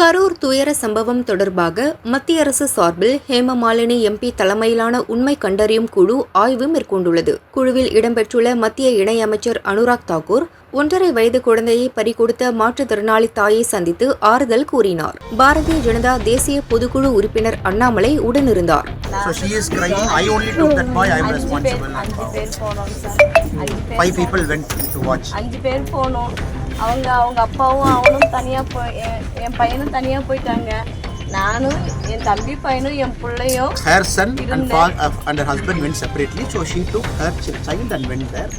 கரூர் துயர சம்பவம் தொடர்பாக மத்திய அரசு சார்பில் ஹேமமாலினி எம்பி தலைமையிலான உண்மை கண்டறியும் குழு ஆய்வு மேற்கொண்டுள்ளது. குழுவில் இடம்பெற்றுள்ள மத்திய இணையமைச்சர் அனுராக் தாக்கூர் ஒன்றரை வயது குழந்தையை பறிகொடுத்த மாற்றுத்திறனாளி தாயை சந்தித்து ஆறுதல் கூறினார். பாரதிய ஜனதா தேசிய பொதுக்குழு உறுப்பினர் அண்ணாமலை உடனிருந்தார். Five people went to watch. அவங்க அவங்க அப்பாவும் அவனும் தனியாக போய் என் என் பையனும் தனியாக போயிட்டாங்க. நானும் என் தம்பி பையனும் என் பிள்ளையும் Her son and fa- uh, and her husband went separately. So she took her ch- child and went there.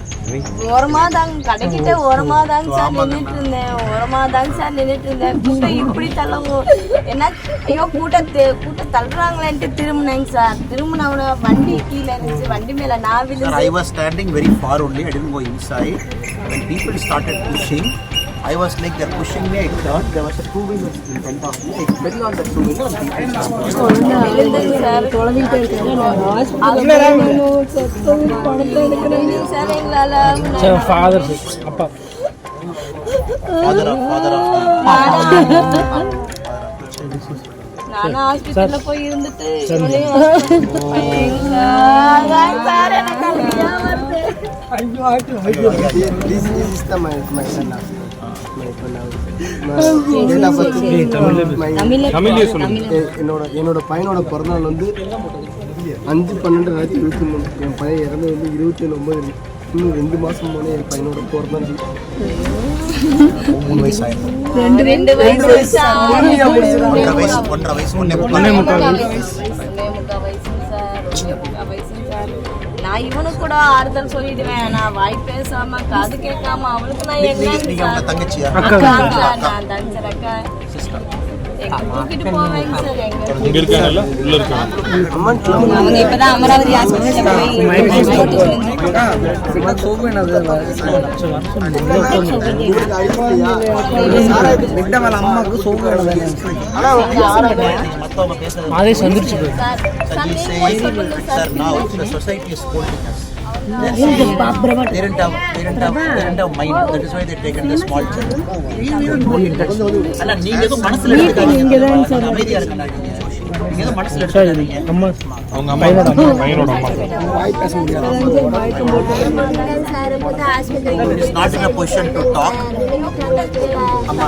ஓரமா தாங்க கடைக்கிட்ட ஓரமா தாங்க சார் நின்றுட்டு இருந்தேன் ஓரமா தாங்க சார் நின்றுட்டு இருந்தேன் கூட்டம் இப்படி தள்ளவும் என்ன ஐயோ கூட்டத்தை கூட்டம் தள்ளுறாங்களேன்ட்டு திரும்பினேங்க சார் திரும்பினவன வண்டி கீழே இருந்துச்சு வண்டி மேல நான் விழுந்து I was standing very far only. I didn't go inside. When people started pushing, I was like they're pushing me. I turned. There was a two wheeler in front of me. I fell on the two wheeler and father அப்பா Father of father of. நானும் ஹாஸ்பிட்டல்ல போய் இருந்துட்டு இவனையும் பையன் sir sir எனக்கு அழுகையா வருது This, என்னோட என்னோட பையனோட பிறந்தநாள் வந்து அஞ்சு பன்னெண்டு ரெண்டாயிரத்தி இருபத்தி மூணு. என் பையன் இறந்து வந்து இருபத்தி ஏழு ஒன்பது இன்னும் ரெண்டு மாசம் போனே என் பையனோட பிறந்தநாள். மூணு வயசு ஆயிடும் ரெண்டு வயசு. ஒன்றரை வயசு. ஒன்றரை வயசு ஒன்னே ஒன்னே முக்கால். ஒன்னே முக்கால் வயசு. நான் இவனுக்கு கூட ஆறுதல் சொல்லிடுவேன். நான் வாய் பேசாம காது கேட்காம அவளுக்கு நான் சார் தங்கச்சியா? நான் தங்கச்சர் அக்கா எங்க தூக்கிட்டு போவேங்க இங்க இருக்காங்கல்ல உள்ள இருக்காங்க அவங்க இப்பதான் அமராவதி ஹாஸ்பிட்டல் மத்தவங்க பேசுறது அதே சார். Sir, he says, அல்ல, நீங்க எதுவும் மனசுல எடுத்துக்காதீங்க. அமைதியா இருங்க. நீங்க எதுவும் மனசுல எடுத்துக்காதீங்க. அம்மா அவங்க அம்மா பையனோட அம்மா a position to talk. அம்மா,